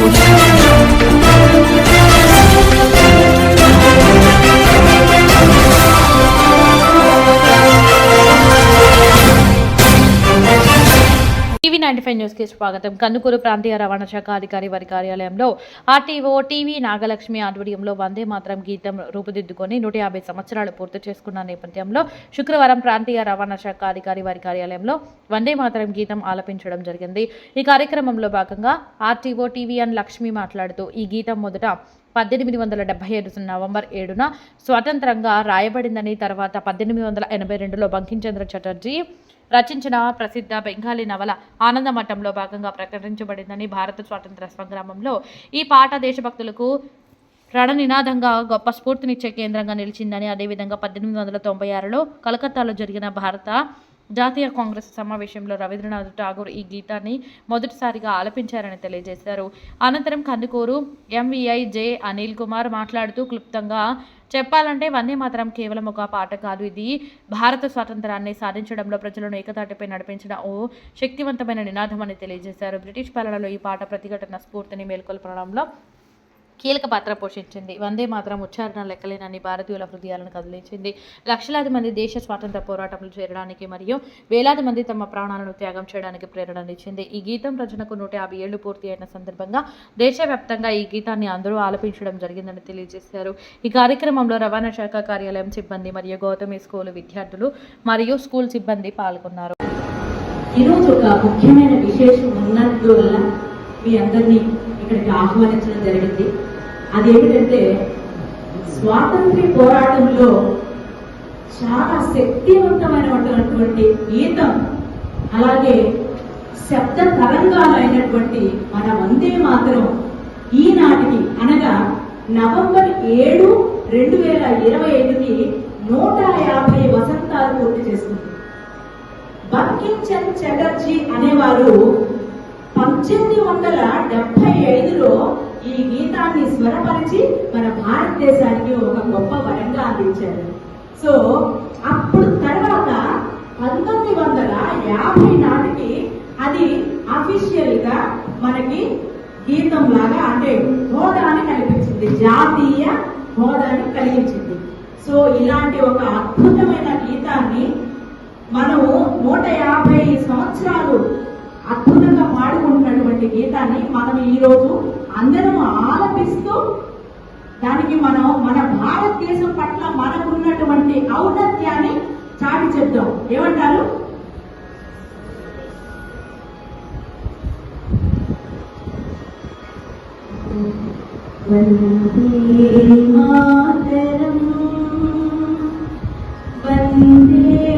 TV ninety five న్యూస్కి స్వాగతం. కందుకూరు ప్రాంతీయ రవాణా శాఖ అధికారి వారి కార్యాలయంలో ఆర్టీఓ టీవీ నాగలక్ష్మి ఆధ్వర్యంలో వందే మాత్రం గీతం రూపుదిద్దుకొని నూట యాభై సంవత్సరాలు పూర్తి చేసుకున్న నేపథ్యంలో శుక్రవారం ప్రాంతీయ రవాణా శాఖ అధికారి వారి కార్యాలయంలో వందే మాత్రం గీతం ఆలపించడం జరిగింది. ఈ కార్యక్రమంలో భాగంగా ఆర్టీఓ టీవీ అండ్ లక్ష్మి మాట్లాడుతూ ఈ గీతం మొదట పద్దెనిమిది వందల డెబ్బై ఏడు నవంబర్ ఏడున స్వతంత్రంగా రాయబడిందని తర్వాత పద్దెనిమిది వందల ఎనభై రెండులో బంకించంద్ర చటర్జీ రచించిన ప్రసిద్ధ బెంగాలీ నవల ఆనందమఠంలో భాగంగా ప్రకటించబడిందని భారత స్వాతంత్ర సంగ్రామంలో ఈ పాట దేశభక్తులకు రణనినాదంగా గొప్ప స్ఫూర్తినిచ్చే కేంద్రంగా నిలిచిందని అదేవిధంగా పద్దెనిమిది వందల తొంభై ఆరులో కలకత్తాలో జరిగిన భారత జాతీయ కాంగ్రెస్ సమావేశంలో రవీంద్రనాథ్ ఠాగూర్ ఈ గీతాన్ని మొదటిసారిగా ఆలపించారని తెలియజేశారు. అనంతరం కందుకూరు ఎంవిఐ జే అనిల్ కుమార్ మాట్లాడుతూ క్లుప్తంగా చెప్పాలంటే వందే మాత్రం కేవలం ఒక పాట కాదు ఇది. భారత స్వాతంత్రాన్ని సాధించడంలో ప్రజలను ఏకతాటిపై నడిపించిన ఓ శక్తివంతమైన నినాదం అని తెలియజేశారు. బ్రిటిష్ పాలనలో ఈ పాట ప్రతిఘటన స్ఫూర్తిని మేల్కొల్పడంలో కీలక పాత్ర పోషించింది. వందే మాత్రం ఉచ్చారణ లెక్కలేనని భారతీయుల హృదయాలను కదిలించింది. లక్షలాది మంది దేశ స్వాతంత్ర పోరాటంలో చేరడానికి మరియు వేలాది మంది తమ ప్రాణాలను త్యాగం చేయడానికి ప్రేరణనిచ్చింది ఈ గీతం రచనకు నూట యాభై ఏళ్ళు పూర్తి అయిన సందర్భంగా దేశవ్యాప్తంగా ఈ గీతాన్ని అందరూ ఆలపించడం జరిగిందని తెలియజేశారు. ఈ కార్యక్రమంలో రవాణా శాఖ కార్యాలయం సిబ్బంది మరియు గౌతమి స్కూల్ విద్యార్థులు మరియు స్కూల్ సిబ్బంది పాల్గొన్నారు. ఈరోజు ఒక ముఖ్యమైన విశేషం ఉన్నందువల్ల మీ అందరినీ ఇక్కడికి ఆహ్వానించడం జరిగింది. అదేమిటంటే స్వాతంత్ర్య పోరాటంలో చాలా శక్తివంతమైనటువంటి గీతం అలాగే శబ్ద అయినటువంటి మన వందే మాత్రం ఈనాటికి అనగా నవంబర్ ఏడు రెండు వేల ఇరవై ఐదుకి నూట యాభై వసంతాలు పూర్తి చేస్తుంది. బంకించంద్ చటర్జీ అనేవారు పద్దెనిమిది వందల డెబ్బై ఐదులో ఈ గీతాన్ని స్వరపరిచి మన భారతదేశానికి ఒక గొప్ప వరంగా అందించారు. సో అప్పుడు తర్వాత పంతొమ్మిది వందల యాభై నాటికి అది అఫీషియల్గా మనకి గీతం లాగా అంటే హోదాని కల్పించింది. జాతీయ హోదాని కలిగించింది. సో ఇలాంటి ఒక అద్భుతమైన గీతాన్ని మనము నూట యాభై సంవత్సరాలు అద్భుతంగా పాడుకుంటున్నటువంటి గీతాన్ని మనం ఈరోజు అందరం ఆలపిస్తూ దానికి మనం మన భారతదేశం పట్ల మనకున్నటువంటి ఔన్నత్యాన్ని చాటి చెప్దాం. ఏమంటారు? వందే మాతరం. వందే